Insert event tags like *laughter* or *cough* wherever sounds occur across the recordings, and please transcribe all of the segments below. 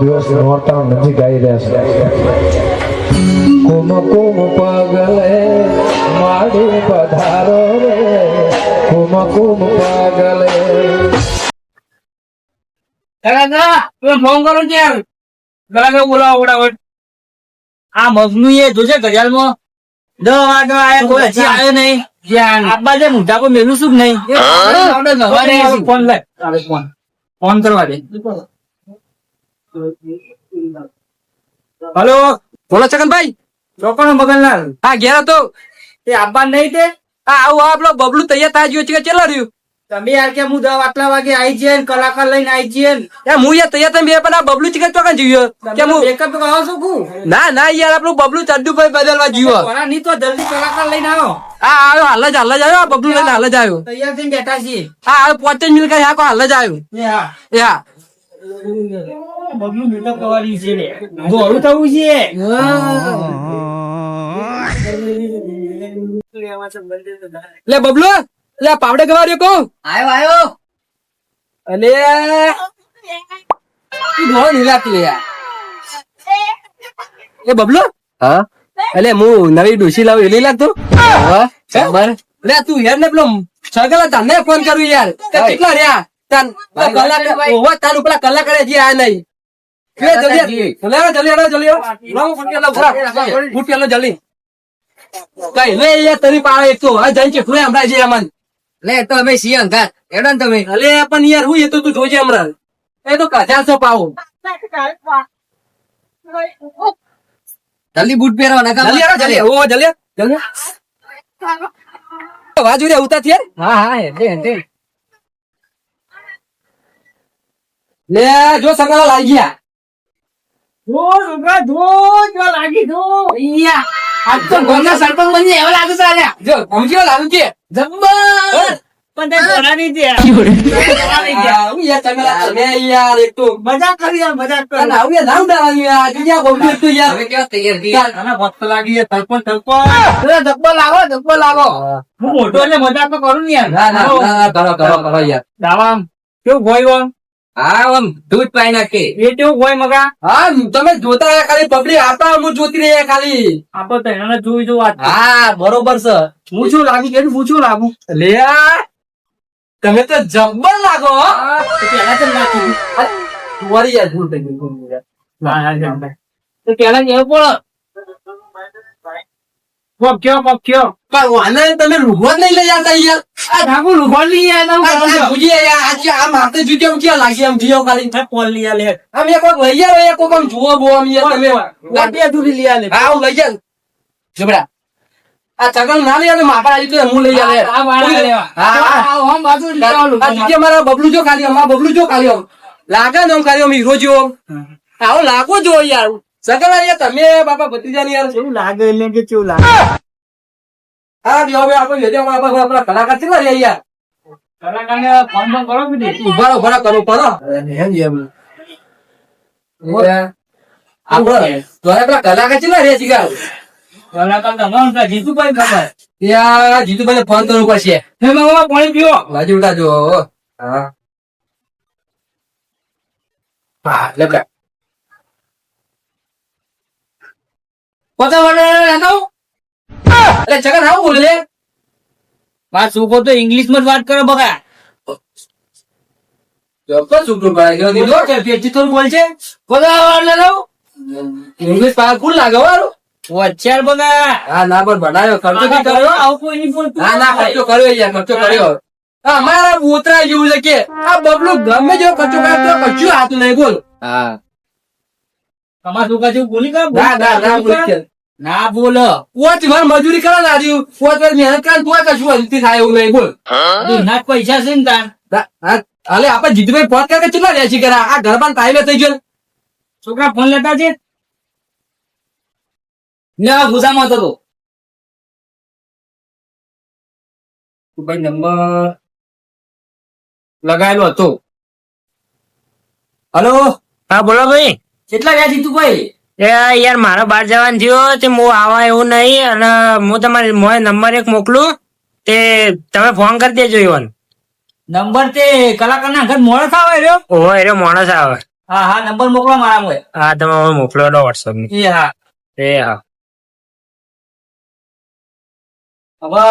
દિવસ નોરતા નજીક આવી રહ્યા છે. કુમ કુમ પગલે માડી પધારો રે. કુમ કુમ પગલે. તમે ફોન કરો ને યાર કાકા બોલાવો ફટાફટ. આ મગનું એ જોજે ઘડિયાળમાં દસ વાગે આયા કોઈ હજી આવ્યો નહીં. આબા જે મોઢા મેલું શું નહીં? આપણે ફોન લે ફોન. ફોન કરવા દે. હલો બોલો છગનભાઈ ચોકનો મગનલાલ. હા ઘેર હતો. એ આબા નહીં તે? હા આવું આ આપડે બબલું તૈયાર થાય જોયું છે કે ચેલા રહ્યું? તમે યાર કે હું દસ આટલા વાગે આવી જઈએ કલાકાર લઈને આવી જઈએ યાર હું યાર તૈયાર બે પણ આ બબલું ચીકન ચોકન જીવ્યો કે હું મેકઅપ તો કહો છો કું ના ના યાર આપણું બબલું ચડ્ડુભાઈ બદલવા જીવ્યો કોના નહીં તો જલ્દી કલાકાર લઈને આવો. હા આવ્યો હાલ જ હાલ જ આવ્યો આ બબલું લઈને હાલ જ આવ્યો. તૈયાર થઈને બેઠા છીએ. હા આવ્યો પોતે જ મિલ હા હાલ જ આવ્યો. એ હા. બબલું મેકઅપ કરવાની છે ને. ગોળું થવું છે. લે બબલુ લે પાવડે ગવાર્યો કો આયો આયો. અલે. તું ઘણો નીલાતી લે એ બબલુ? હા? અલે હું નવી ડુસી લાવ એલી લાગતો? ખબર લે તું યાર ને પેલો સગલા તને ફોન કરું યાર. કેટલા રહ્યા? તાન કલાક ઓવા તારું પેલા કલાક હજી આયા નહીં. લે જલ્દી. લે જલ્દી હેડો જલ્દી હેડો. લાવો ફૂટ ભરા. ફૂટ પેલો જલ્દી. કઈ લે યાર તરી પાડે એક તો. આ જઈ ચેટલું હમણાં જે અમન લે તો અમે છીએ અંગાત એડો ને તમે. અલે પણ યાર હું એ તો તું જોજે હમણાં. એ તો કજાર છો પાવો. જલ્દી બૂટ પહેરો ને જલ્દી હેડો જલ્દી. ઓ જલ્દી. જલ્દી. વાજુ રે ઉતા થયા હા હા લે જો સગલા લાગી ગયા જો રૂગા ધો જો લાગી ધો અહીંયા. આજ તો ગોના સરપંચ બની એવા લાગે છે આલ્યા જો ભૂજ્યો લાગુ છે જબ્બર પણ તે બોલાની દે. *laughs* આ, હું યાર સગલા તમે યાર એક તો મજાક કરી યાર મજાક કરી. અને આવું યાર નામ દાવાનું યાર. જગ્યા બહુ તો યાર. કેવા તૈયાર થઈ આના મસ્ત લાગી છે સરપંચ સરપંચ. ધબ્બો લાવો ધબ્બો લાવો. હું. મોટો એટલે મજાક તો કરું ને યાર. ના ના કરો કરો કરો યાર. દાવામ. કેવું ગોય આમ દૂધ પાઈ નાખે. એ કેવું હોય મગા? હા તમે જોતા રહ્યા ખાલી પબ્લિક આતા હું જોતી રહી ખાલી. આપો તો એને જોઈ જો હા બરોબર છે. હું શું લાગી કે હું શું લાગુ? લે તમે તો જબ્બર લાગો. પેલા તો નાખી તમારી યાર ભૂલ થઈ ગઈ ભૂલ તો પેલા કેવું પડે પક્યો પક્યો પણ તમે રૂગો જ નહીં લઈ જતા યાર આ ઠાકુર લુગોડ લઈ આવ્યા આ- આ માથે યાર, આજે આમ હાથે જુજે આમ ક્યાં લાગી આમ જીઓ કાલી થાય પોલ લઈ આલે. આમ એક કોક લઈ આવો, એક કોક આમ જુઓ બો આમ યાર તમે. ગાડી અધૂરી લઈ આલે. હા હું લઈ જાઉં. જબડા આ ચગલ ના લઈ આવે માપા આવી તો હું લઈ આવે આ વાળા લેવા. હા, હા. આ આમ બાજુ લઈ આવું આ જીજે મારા બબલું જો કાલી આ બબલું જો કાલી. લાગે ને આમ કાલી આમ હીરો જેવો. આવો લાગો જો યાર. સગલ અહીંયા તમે બાપા ભત્રીજા ની યાર કેવું લાગે એટલે કે કેવું લાગે? હા! બે હવે આપણે લેજે આપણા આપણા કલાકાર કેટલા રહ્યા યાર? કલાકારને ફોન કરો? ઊભા ઊભા કરો કરો આપણે તો આપણા કલાકાર કેટલા રહ્યા છે યાર કલાકાર તમારું તો જીતુભાઈ ખબર. જીતુભાઈ ફોન કરવો પડશે. હે મામા પાણી પીઓ બાજુ ઉઠાજો હા. હા લે બેટા. પોતા અરે આવું. બોલે લે વાત સુકો તો ઇંગ્લિશમાં જ વાત કરો બગા ચોક્કસ છૂટું ભાઈ દીધો કે પેચી થોડું બોલ છે. પોતા વાળા લેતા ઇંગ્લિશ પાવરફુલ લાગે વાળો વચ્ચાર બગા હા ના પણ બનાવ્યો ખર્ચો કઈ કર્યો આવું કોઈ નહીં બોલતું. હા ના ખર્ચો કર્યો યાર ખર્ચો કર્યો. હા, અમારા ઉતરા જેવું છે કે આ બબલું ગમે જેવો ખર્ચો કરતો કશું હાથ નહીં બોલ. હા. તમારા છોકરા જેવું બોલી કા ના ના ના બોલ કે. ના બોલ. પોચ વાર મજૂરી કરે ને આજુ પોચ વાર મહેનત કરે ને કશું થાય એવું નહીં બોલ. ના પૈસા છે ને તાર. હા, આપણે જીતુભાઈ ફોન કરે કે કેટલા રહ્યા છીએ કરે? આ ગરબાન ટાઈમે થઈ ગયો. છોકરા ફોન લેતા છે ના ગુજામાં હતો તો ભાઈ નંબર લગાવેલો હતો. હલો? હા બોલો ભાઈ. કેટલા વ્યાજ લીધું ભાઈ? યાર મારો બહાર જવાનું થયો તે હું આવા એવું નહીં અને હું તમારી મોય નંબર એક મોકલું તે તમે ફોન કરી દેજો ઈવન. નંબર તે કલાકાર ના ઘર મોણસ આવે રહ્યો? ઓહો એરો મોણસ આવે. હા હા નંબર મોકલો મારા મોય હા તમે હવે મોકલો નો વોટ્સઅપની. એ હા. એ હા. હવે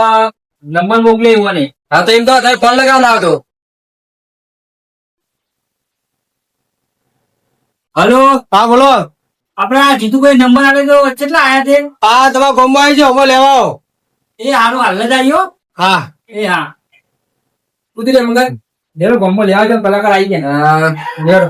નંબર મોકલે એવો હા તો એમ તો ફોન લગાવ ના આવતો. હલો? હા બોલો. આપડા જીતુભાઈ નંબર આવે તો કેટલા આયા છે હા તમારા ગોમમાં આવી જાઓ અમે લેવા આવો. એ હારો હાલ જ આવ્યો હા. એ હા. કુદી રે મંગાઈ લેરો ગમો લેવા જાવ કલાકાર આવી ગયા હા. લેરો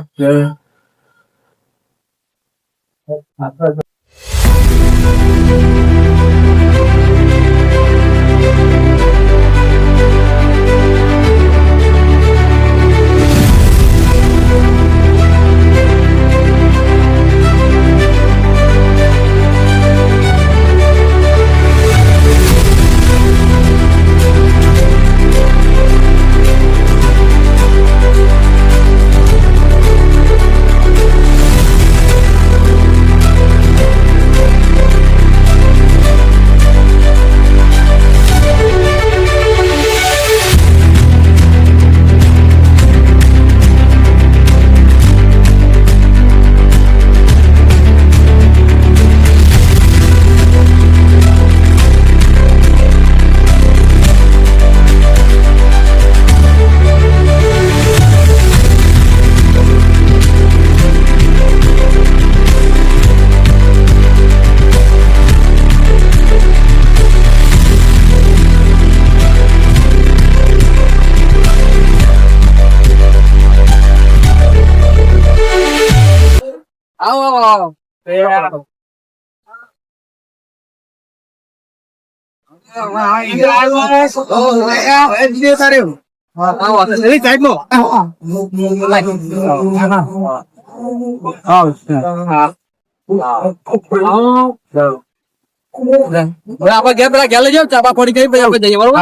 આપણે ઘેર પેલા ઘેર લઈ જાઓ ચાપા ફોડી કરી પછી આપણે જઈએ બરોબર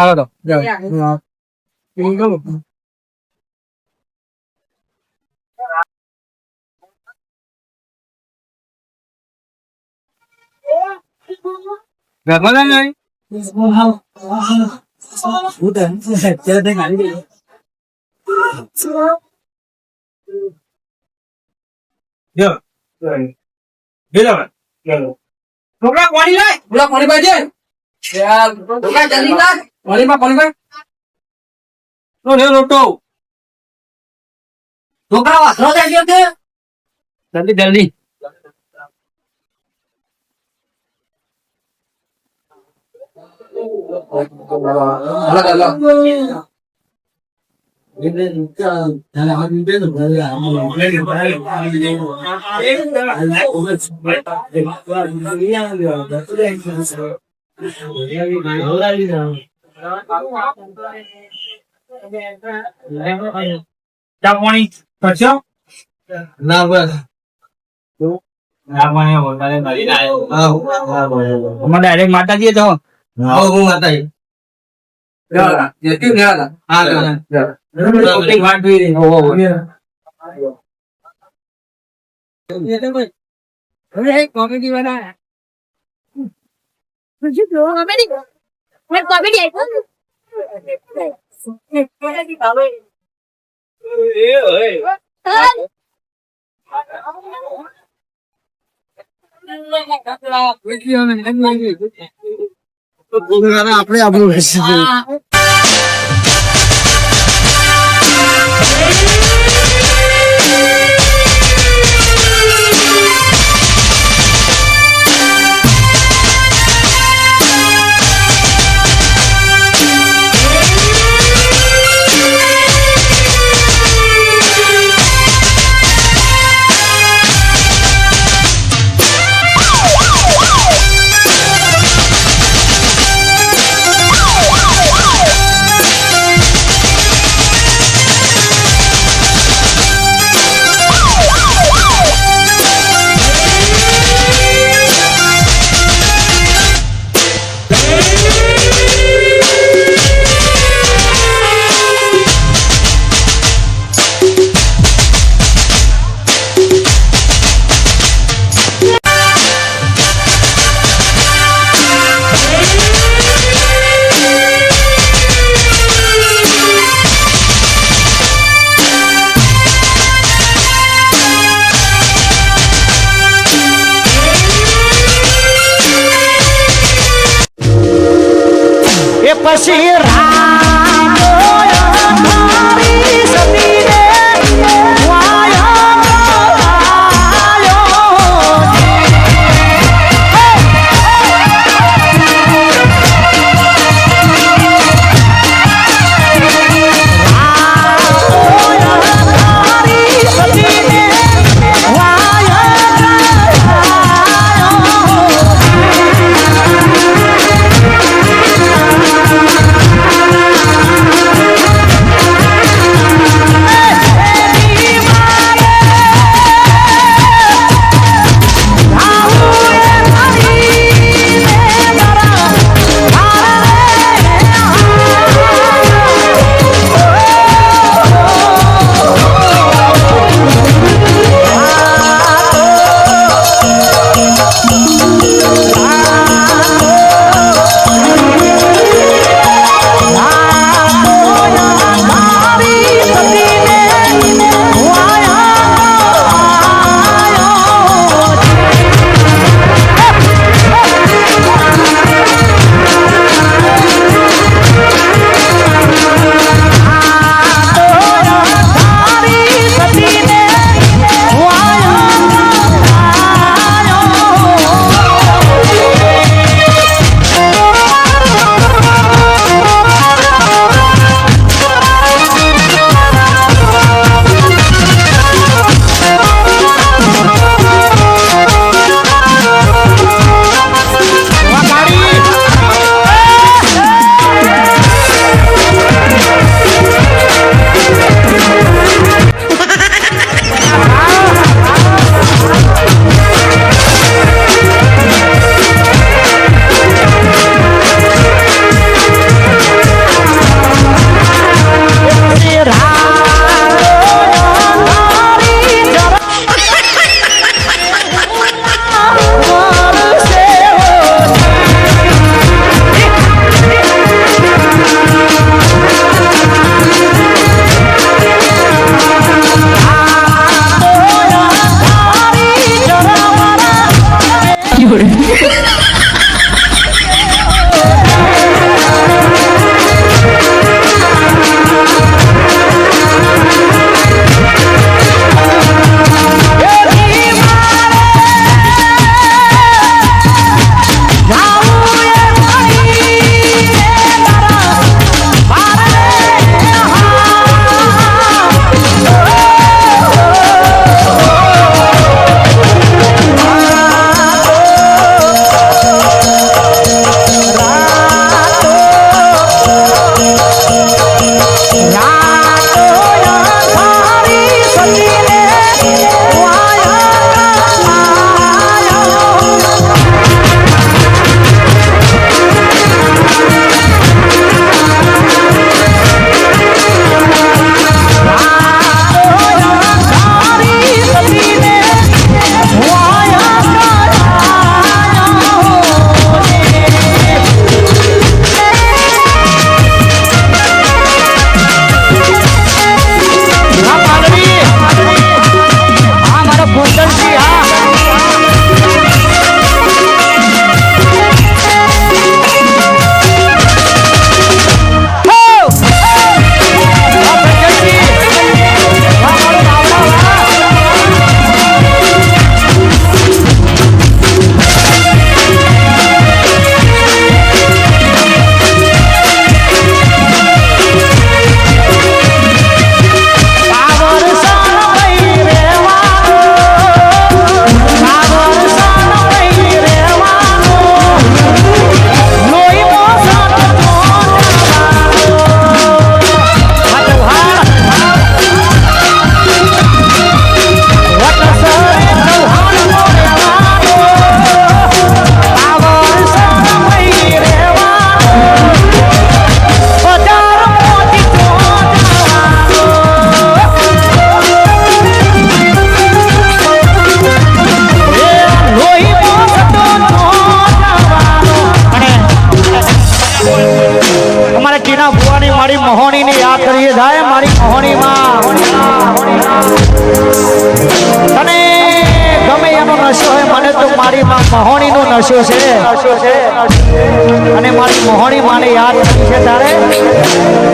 ઘરમાં. નહીં છોકરા કોની લાય બોલા પાણી પાઈ છે યાર ઢોકળા જલ્દી લાગ પાણી પા પાણી પાઈ લો લોટો છોકરા વાસણો ગયો છે જલ્દી જલ્દી અલગ અલગ ચા પાણી કરશો ના બસ ચા પાણી વધારે કરી નાખ્યો હા અમારે ડાયરેક્ટ માતાજી તો આવો હું હતા લેવાના જેથી લેવાના હા લેવાના છોકરી વાટ જોઈ રહી ઓહો કોમેડી બના કોમેડી કોમેડી આપણે આપણું વેચી દઈએ નશો છે. અને મારી મોહણી માને યાદ કરી છે તારે?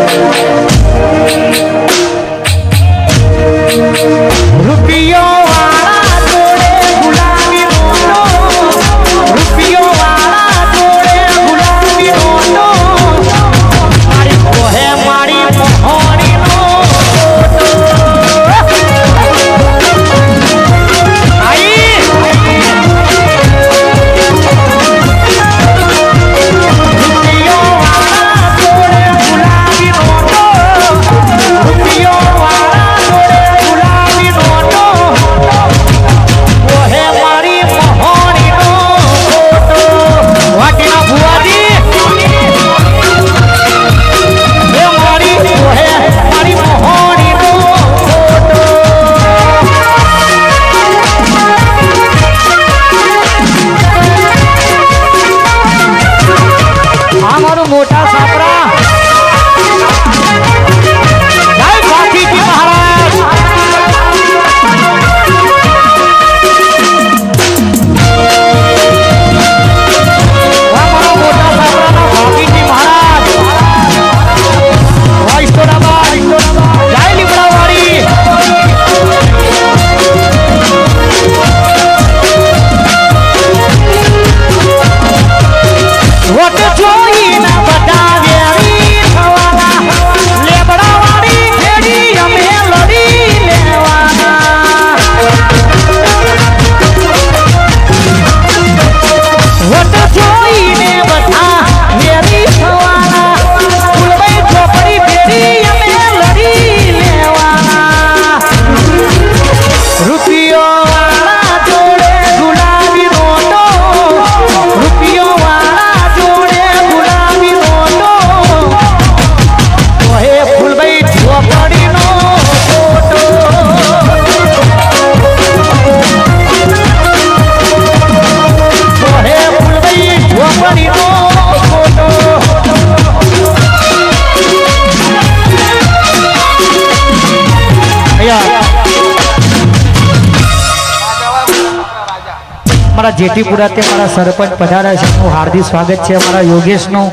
મારા જેઠીપુરા તે મારા સરપંચ પધાર્યા છે એમનું હાર્દિક સ્વાગત છે મારા યોગેશનું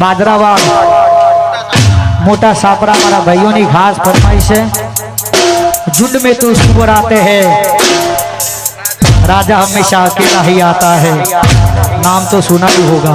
બાદરાવાડ મોટા સાપરા મારા ભાઈઓની ખાસ ફરમાઈ છે झुंड में तो सुबर आते हैं राजा हमेशा अकेला ही आता है नाम तो सुना ही होगा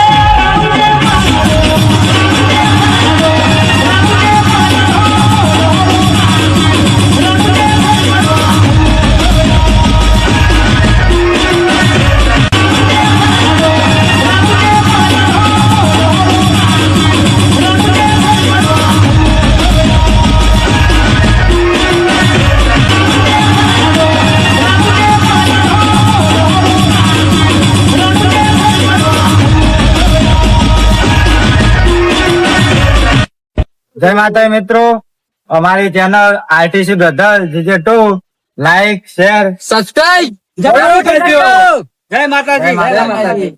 જય માતા મિત્રો. અમારી channel RTC brother GJ two like share subscribe જરૂર કરજો. જય માતાજી. જય માતાજી.